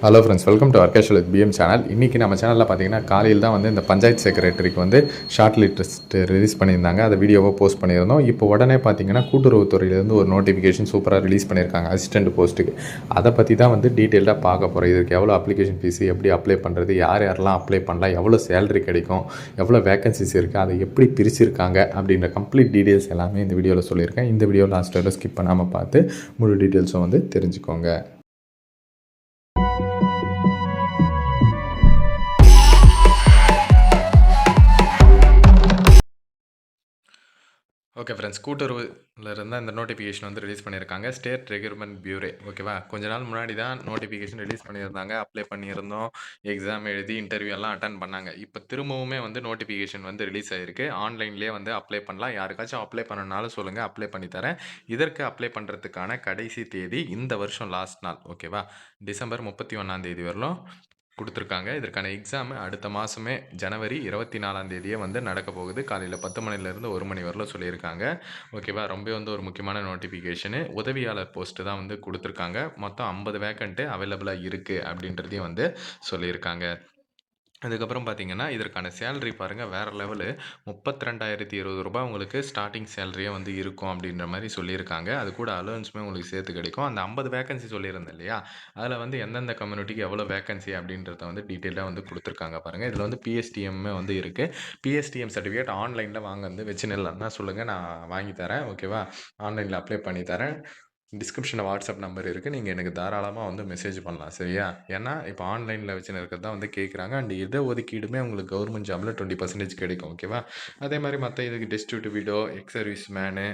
Hello friends welcome to அர்கேஷல் PM channel இன்றைக்கி நம்ம சேனலில் பார்த்தீங்கன்னா காலையில் தான் வந்து இந்த பஞ்சாயத்து செக்ரட்டரிக்கு வந்து ஷார்ட் லிஸ்ட் ரிலீஸ் பண்ணியிருந்தாங்க. அதை வீடியோவை போஸ்ட் பண்ணியிருந்தோம். இப்போ உடனே பார்த்தீங்கன்னா கூட்டுறவுத்துறையிலேருந்து ஒரு நோட்டிஃபிகேஷன் சூப்பராக ரிலீஸ் பண்ணியிருக்காங்க அசிஸ்டண்ட் போஸ்ட்டுக்கு அதை பற்றி தான் வந்து டீட்டெயிலாக பார்க்க போகிறோம் இதுக்கு எவ்வளோ அப்ளிகேஷன் ஃபீஸ் எப்படி அப்ளை பண்ணுறது யார் யாரெல்லாம் அப்ளை பண்ணலாம் எவ்வளோ சேலரி கிடைக்கும் எவ்வளோ வேகன்சிஸ் இருக்குது அதை எப்படி பிரிச்சிருக்காங்க அப்படின்ற கம்ப்ளீட் டீட்டெயில்ஸ் எல்லாமே இந்த வீடியோவில் சொல்லியிருக்கேன். இந்த வீடியோ லாஸ்ட் வரை ஸ்கிப் பண்ணாமல் பார்த்து முழு டீட்டெயில்ஸும் வந்து தெரிஞ்சுக்கோங்க. ஓகே ஃப்ரெண்ட்ஸ் கூட்டுறவுல இருந்தால் இந்த நோட்டிஃபிகேஷன் வந்து ரிலீஸ் பண்ணியிருக்காங்க. ஸ்டேட் ரெக்யூர்மெண்ட் பியூரே ஓகேவா கொஞ்ச நாள் முன்னாடி தான் நோட்டிஃபிகேஷன் ரிலீஸ் பண்ணியிருந்தாங்க. அப்ளை பண்ணியிருந்தோம். எக்ஸாம் எழுதி இன்டர்வியூ எல்லாம் அட்டன் பண்ணாங்க. இப்போ திரும்பவுமே வந்து நோட்டிஃபிகேஷன் வந்து ரிலீஸ் ஆகிருக்கு ஆன்லைன்லேயே வந்து அப்ளை பண்ணலாம். யாருக்காச்சும் அப்ளை பண்ணனாலும் சொல்லுங்கள் அப்ளை பண்ணி தரேன். இதற்கு அப்ளை பண்ணுறதுக்கான கடைசி தேதி இந்த வருஷம் லாஸ்ட் நாள் ஓகேவா டிசம்பர் முப்பத்தி ஒன்றாம் தேதி வரலும். கொடுத்துருக்காங்க. இதற்கான எக்ஸாம் அடுத்த மாதமே ஜனவரி இருபத்தி நாலாம் தேதியே வந்து நடக்க போகுது. காலையில் பத்து மணிலேருந்து ஒரு மணி வரலும் சொல்லியிருக்காங்க. ஓகேவா ரொம்ப வந்து ஒரு முக்கியமான நோட்டிஃபிகேஷனு உதவியாளர் போஸ்ட்டு தான் வந்து கொடுத்துருக்காங்க. மொத்தம் ஐம்பது வேக்கண்ட்டு அவைலபிளாக இருக்குது அப்படின்றதையும் வந்து சொல்லியிருக்காங்க. அதுக்கப்புறம் பார்த்தீங்கன்னா இதற்கான சேலரி பாருங்கள் வேறு லெவலு முப்பத்தி ரெண்டாயிரத்தி இருபது ரூபாய் உங்களுக்கு ஸ்டார்டிங் சேலரியே வந்து இருக்கும் அப்படின்ற மாதிரி சொல்லியிருக்காங்க. அது கூட அலவன்ஸுமே உங்களுக்கு சேர்த்து கிடைக்கும். அந்த ஐம்பது வேகன்சி சொல்லியிருந்தேன் இல்லையா? அதில் வந்து எந்தெந்த கம்யூனிட்டிக்கு எவ்வளோ வேகன்சி அப்படின்றத வந்து டீட்டெயிலாக வந்து கொடுத்துருக்காங்க பாருங்கள் இதில் வந்து பிஎஸ்டிஎம்மே வந்து இருக்குது பிஎஸ்டிஎம் சர்டிஃபிகேட் ஆன்லைனில் வாங்க வந்து வச்சு நில்லன்னா சொல்லுங்கள் நான் வாங்கி தரேன். ஓகேவா ஆன்லைனில் அப்ளை பண்ணி தரேன். டிஸ்கிரிப்ஷனில் வாட்ஸ்அப் நம்பர் இருக்குது நீங்கள் எனக்கு தாராளமாக வந்து மெசேஜ் பண்ணலாம் சரியா? ஏன்னா இப்போ ஆன்லைனில் வச்சுன்னு இருக்கிறதா வந்து கேட்குறாங்க அண்ட் இதை ஒதுக்கீடுமே உங்களுக்கு கவர்மெண்ட் ஜாபில் டுவெண்ட்டி பர்சன்டேஜ் கிடைக்கும் ஓகேவா அதே மாதிரி மற்ற இதுக்கு டிஸ்ட்ரிபியூட்டோ எக்ஸ் சர்வீஸ் மேனு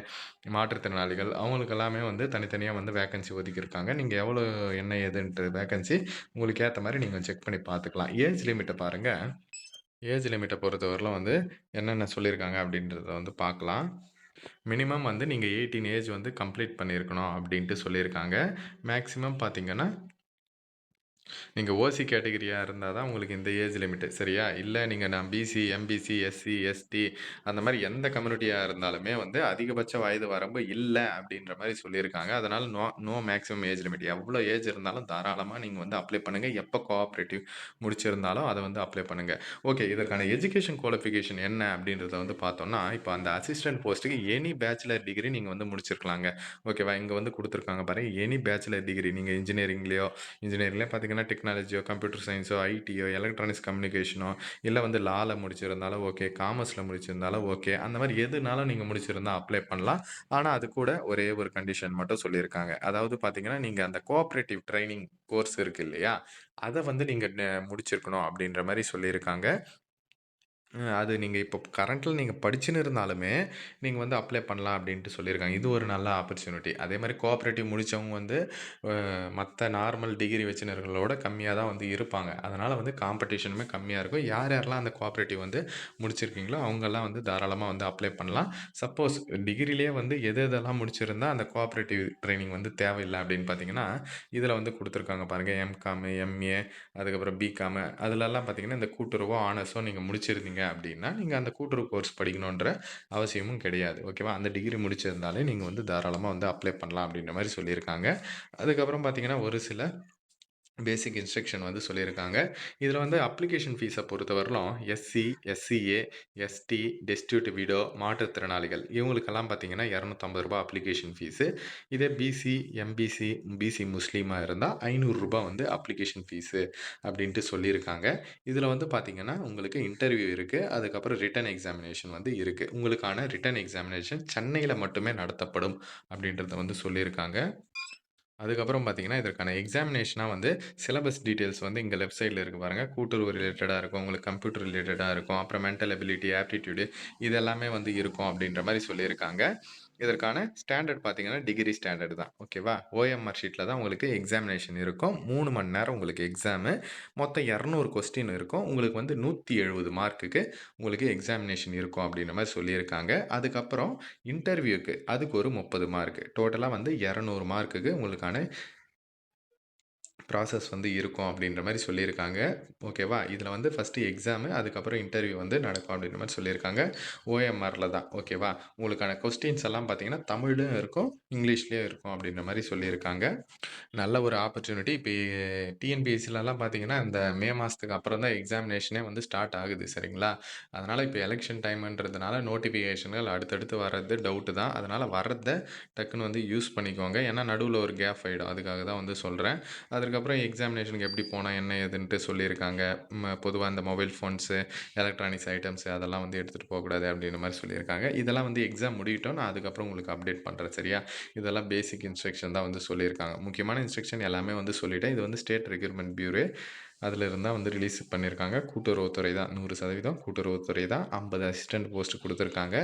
மாற்றுத்திறனாளிகள் அவங்களுக்கு எல்லாமே வந்து தனித்தனியாக வந்து வேகன்சி ஒதுக்கியிருக்காங்க. நீங்கள் எவ்வளோ என்ன ஏதுன்ற வேகன்சி உங்களுக்கு ஏற்ற மாதிரி நீங்கள் செக் பண்ணி பார்த்துக்கலாம். ஏஜ் லிமிட்டை பாருங்கள் ஏஜ் லிமிட்டை பொறுத்தவரையிலும் வந்து என்னென்ன சொல்லியிருக்காங்க அப்படின்றத வந்து பார்க்கலாம். மினிமம் வந்து நீங்கள் எயிட்டீன் ஏஜ் வந்து கம்ப்ளீட் பண்ணியிருக்கணும் அப்படின்ட்டு சொல்லியிருக்காங்க. மேக்ஸிமம் பார்த்தீங்கன்னா நீங்கள் ஓசி கேட்டகரியாக இருந்தால் தான் உங்களுக்கு இந்த ஏஜ் லிமிட்டு சரியா? இல்லை நீங்கள் நான் பிசி எம்பிசி எஸ்சி எஸ்டி அந்த மாதிரி எந்த கம்யூனிட்டியாக இருந்தாலுமே வந்து அதிகபட்ச வயது வரம்பு இல்லை அப்படின்ற மாதிரி சொல்லியிருக்காங்க. அதனால் no no maximum age limit எவ்வளோ ஏஜ் இருந்தாலும் தாராளமாக நீங்கள் வந்து அப்ளை பண்ணுங்கள் எப்போ கோஆப்ரேட்டிவ் முடிச்சிருந்தாலும் அதை வந்து அப்ளை பண்ணுங்கள் ஓகே இதற்கான எஜுகேஷன் குவாலிஃபிகேஷன் என்ன அப்படின்றத வந்து பார்த்தோம்னா இப்போ அந்த அசிஸ்டன்ட் போஸ்ட்டுக்கு எனி பேச்சுலர் டிகிரி நீங்கள் வந்து முடிச்சிருக்கலாங்க. ஓகேவா இங்கே வந்து கொடுத்துருக்காங்க பாருங்கள் எனி பேச்சுலர் டிகிரி நீங்கள் இன்ஜினியரிங்லேயோ இன்ஜினியரிங்லேயே பார்த்தீங்கன்னா டெக்னாலஜியோ கம்ப்யூட்டர் சயின்ஸோ ஐடியோ எலக்ட்ரானிக்ஸ் கம்யூனிகேஷனோ இல்லை வந்து லாவில் முடிச்சிருந்தாலும் ஓகே காமர்ஸில் முடிச்சிருந்தாலும் ஓகே அந்த மாதிரி எதுனாலும் நீங்கள் முடிச்சிருந்தால் அப்ளை பண்ணலாம். ஆனால் அது கூட ஒரே ஒரு கண்டிஷன் மட்டும் சொல்லியிருக்காங்க. அதாவது பார்த்தீங்கன்னா நீங்கள் அந்த கோஆப்ரேட்டிவ் ட்ரைனிங் கோர்ஸ் இருக்குது இல்லையா? அதை வந்து நீங்கள் முடிச்சிருக்கணும் அப்படின்ற மாதிரி சொல்லியிருக்காங்க. அது நீங்கள் இப்போ கரண்ட்டில் நீங்கள் படிச்சுன்னு இருந்தாலுமே, நீங்கள் வந்து அப்ளை பண்ணலாம் அப்படின்ட்டு சொல்லியிருக்காங்க. இது ஒரு நல்ல ஆப்பர்ச்சுனிட்டி. அதே மாதிரி கோஆப்ரேட்டிவ் முடித்தவங்க வந்து மற்ற நார்மல் டிகிரி வச்சுனர்களோட கம்மியாக தான் வந்து இருப்பாங்க. அதனால் வந்து காம்படிஷனுமே கம்மியாக இருக்கும். யார் யாரெல்லாம் அந்த கோஆப்ரேட்டிவ் வந்து முடிச்சிருக்கீங்களோ, அவங்கெல்லாம் வந்து தாராளமாக வந்து அப்ளை பண்ணலாம். சப்போஸ் டிகிரிலேயே வந்து எது எதெல்லாம் முடிச்சிருந்தா அந்த கோஆப்ரேட்டிவ் ட்ரைனிங் வந்து தேவையில்லை அப்படின்னு பார்த்தீங்கன்னா, இதில் வந்து கொடுத்துருக்காங்க பாருங்கள் எம்காமு, எம்ஏ அதுக்கப்புறம் பிகாமு அதிலெல்லாம் பார்த்தீங்கன்னா, இந்த கூட்டுறவோ, ஆனர்ஸோ நீங்கள் முடிச்சிருந்தீங்க அப்படின்னா, நீங்கள் அந்த கூட்டுறவு கோர்ஸ் படிக்கணுன்ற அவசியமும் கிடையாது. ஓகேவா? அந்த டிகிரி முடிச்சிருந்தாலே நீங்கள் வந்து தாராளமாக வந்து அப்ளை பண்ணலாம் அப்படின்ற மாதிரி சொல்லியிருக்காங்க. அதுக்கப்புறம் பார்த்தீங்கன்னா, ஒரு சில பேசிக் இன்ஸ்ட்ரக்ஷன் வந்து சொல்லியிருக்காங்க. இதில் வந்து அப்ளிகேஷன் ஃபீஸை பொறுத்தவரையிலும் SC, SCA, ST, destitute widow, மாற்றுத்திறனாளிகள் இவங்களுக்கெல்லாம் பார்த்தீங்கன்னா, இரநூத்தம்பது ரூபா அப்ளிகேஷன் ஃபீஸு. இதே பிசி, எம்பிசி, பிசி முஸ்லீமாக இருந்தால் ஐநூறுரூபா வந்து அப்ளிகேஷன் ஃபீஸு அப்படின்ட்டு சொல்லியிருக்காங்க. இதில் வந்து பார்த்தீங்கன்னா, உங்களுக்கு இன்டர்வியூ இருக்குது அதுக்கப்புறம் ரிட்டன் எக்ஸாமினேஷன் வந்து இருக்குது உங்களுக்கான ரிட்டன் எக்ஸாமினேஷன் சென்னையில் மட்டுமே நடத்தப்படும் அப்படின்றத வந்து சொல்லியிருக்காங்க. அதுக்கப்புறம் பார்த்தீங்கன்னா, இதற்கான எக்ஸாமினேஷனா வந்து சிலபஸ் டீட்டெயில்ஸ் வந்து இங்க லெஃப்ட் சைட்ல இருக்கு பாருங்க. கூட்டுறவு ரிலேட்டடா இருக்கும். உங்களுக்கு கம்ப்யூட்டர் ரிலேட்டடா இருக்கும். அப்புறம் மென்டல் எபிலிட்டி, ஆப்டிட்யூடு இது எல்லாமே வந்து இருக்கும் அப்படின்ற மாரி சொல்லியிருக்காங்க. இதற்கான ஸ்டாண்டர்ட் பார்த்தீங்கன்னா, டிகிரி ஸ்டாண்டர்ட் தான். ஓகேவா? ஓஎம்ஆர் ஷீட்டில் தான் உங்களுக்கு எக்ஸாமினேஷன் இருக்கும். மூணு மணி நேரம் உங்களுக்கு எக்ஸாமு. மொத்தம் 200 கொஸ்டின் இருக்கும். உங்களுக்கு வந்து 170 மார்க்குக்கு உங்களுக்கு எக்ஸாமினேஷன் இருக்கும் அப்படின்ற மாதிரி சொல்லியிருக்காங்க. அதுக்கப்புறம் இன்டர்வியூக்கு அதுக்கு ஒரு 30 மார்க்கு. டோட்டலாக வந்து 200 மார்க்குக்கு உங்களுக்கான ப்ராசஸ் வந்து இருக்கும் அப்படின்ற மாதிரி சொல்லியிருக்காங்க. ஓகேவா? இதில் வந்து ஃபஸ்ட்டு எக்ஸாமு, அதுக்கப்புறம் இன்டர்வியூ வந்து நடக்கும் அப்படின்ற மாதிரி சொல்லியிருக்காங்க. ஓஎம்ஆரில் தான். ஓகேவா? உங்களுக்கான கொஸ்டின்ஸ் எல்லாம் பார்த்தீங்கன்னா, தமிழும் இருக்கும், இங்கிலீஷ்லேயும் இருக்கும் அப்படின்ற மாதிரி சொல்லியிருக்காங்க. நல்ல ஒரு ஆப்பர்ச்சுனிட்டி. இப்போ டிஎன்பிஎஸ்சிலலாம் பார்த்தீங்கன்னா, இந்த மே மாதத்துக்கு அப்புறம் தான் எக்ஸாமினேஷனே வந்து ஸ்டார்ட் ஆகுது. சரிங்களா? அதனால் இப்போ எலெக்ஷன் டைம்ன்றதுனால நோட்டிஃபிகேஷன்கள் அடுத்தடுத்து வர்றது டவுட்டு தான். அதனால் வர்றதை டக்குன்னு வந்து யூஸ் பண்ணிக்கோங்க. ஏன்னா நடுவில் ஒரு கேப் ஆகிடும் அதுக்காக தான் வந்து சொல்கிறேன் அதற்கு அதுக்கப்புறம் எக்ஸாமினேஷனுக்கு எப்படி போனால் என்ன ஏதுன்ட்டு சொல்லியிருக்காங்க. பொதுவாக இந்த மொபைல் ஃபோன்ஸு, எலக்ட்ரானிக்ஸ் ஐட்டம்ஸு அதெல்லாம் வந்து எடுத்துகிட்டு போகக்கூடாது அப்படின்ற மாதிரி சொல்லியிருக்காங்க. இதெல்லாம் வந்து எக்ஸாம் முடியட்டும். நான் அதுக்கப்புறம் உங்களுக்கு அப்டேட் பண்ணுறேன் சரியா? இதெல்லாம் பேசிக் இன்ஸ்ட்ரக்ஷன் தான் வந்து சொல்லியிருக்காங்க. முக்கியமான இன்ஸ்ட்ரக்ஷன் எல்லாமே வந்து சொல்லிட்டேன். இது வந்து ஸ்டேட் ரெக்யூர்மெண்ட் பியூரே அதில் இருந்தால் வந்து ரிலீஸ் பண்ணியிருக்காங்க. கூட்டுறவுத்துறை தான் 100% கூட்டுறவுத்துறை தான். ஐம்பது அசிஸ்டண்ட் போஸ்ட் கொடுத்துருக்காங்க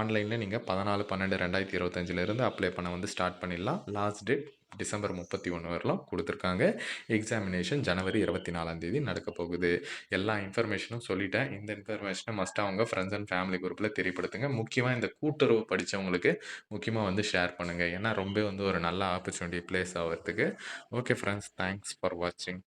ஆன்லைனில் நீங்கள் பதினாலு பன்னெண்டு ரெண்டாயிரத்தி இருபத்தஞ்சிலேருந்து அப்ளை பண்ண வந்து ஸ்டார்ட் பண்ணிடலாம். லாஸ்ட் டேட் டிசம்பர் முப்பத்தி ஒன்று வரலாம் கொடுத்துருக்காங்க எக்ஸாமினேஷன் ஜனவரி இருபத்தி நாலாந்தேதி நடக்கப் போகுது. எல்லா இன்ஃபர்மேஷனும் சொல்லிட்டேன். இந்த இன்ஃபர்மேஷனை மஸ்ட்டாக அவங்க ஃப்ரெண்ட்ஸ் அண்ட் ஃபேமிலி குரூப்பில் தெரியப்படுத்துங்க. முக்கியமாக இந்த கூட்டுறவு படித்தவங்களுக்கு முக்கியமாக வந்து ஷேர் பண்ணுங்கள் ஏன்னா ரொம்ப வந்து ஒரு நல்ல ஆப்பர்ச்சுனிட்டி பிளேஸ் ஆகிறதுக்கு ஓகே ஃப்ரெண்ட்ஸ் தேங்க்ஸ் ஃபார் வாட்சிங்.